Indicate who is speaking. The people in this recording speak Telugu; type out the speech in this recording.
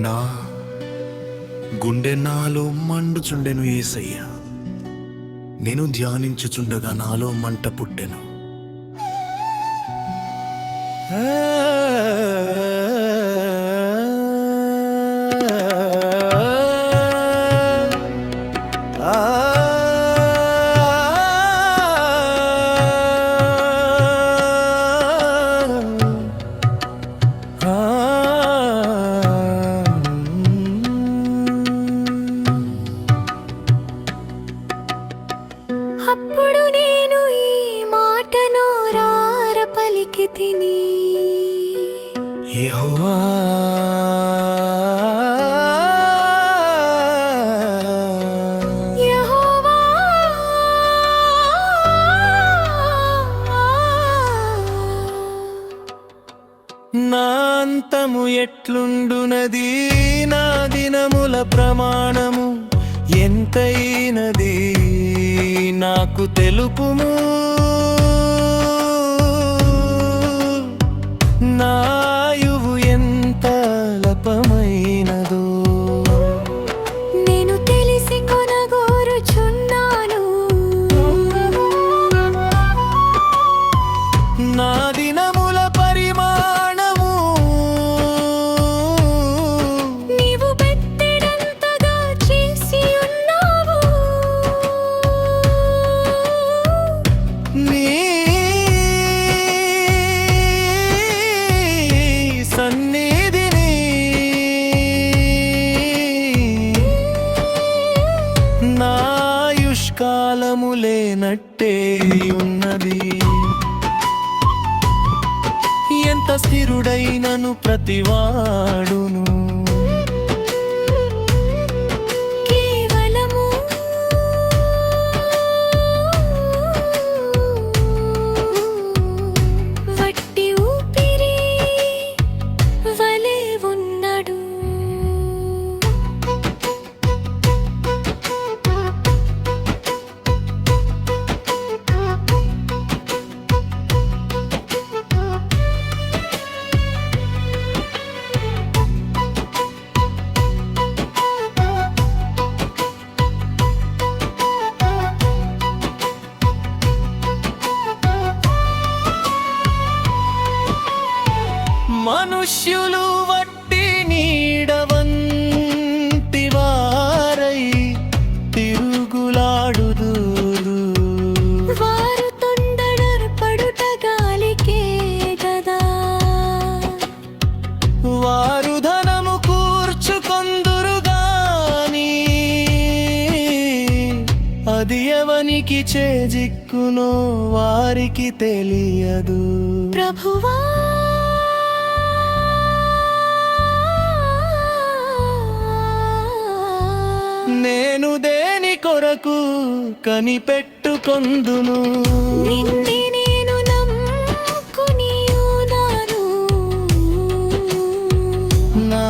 Speaker 1: నా గుండె నాలో మండుచుండెను ఏసయ్య. నేను ధ్యానించుచుండగా నాలో మంట పుట్టెను.
Speaker 2: రార పలికి తిని
Speaker 1: యెహోవా
Speaker 2: యెహోవా
Speaker 1: నా అంతము ఎట్లుండునది? నా దినముల ప్రమాణము ఎంతైనది? నాకు తెలుపుము. లేనట్టే ఉన్నది. ఎంత స్థిరుడైనను ప్రతివాడును మనుష్యులు వట్టి నీడవంటి వారై తిరుగులాడుదురు
Speaker 2: వారు తొందరపడుట గాలికే గదా.
Speaker 1: వారు ధనము కూర్చుకొందురు గాని అది ఎవనికి చేజిక్కునో వారికి తెలియదు.
Speaker 2: ప్రభువా!
Speaker 1: కొరకు కనిపెట్టుకొందును
Speaker 2: నిన్నే నా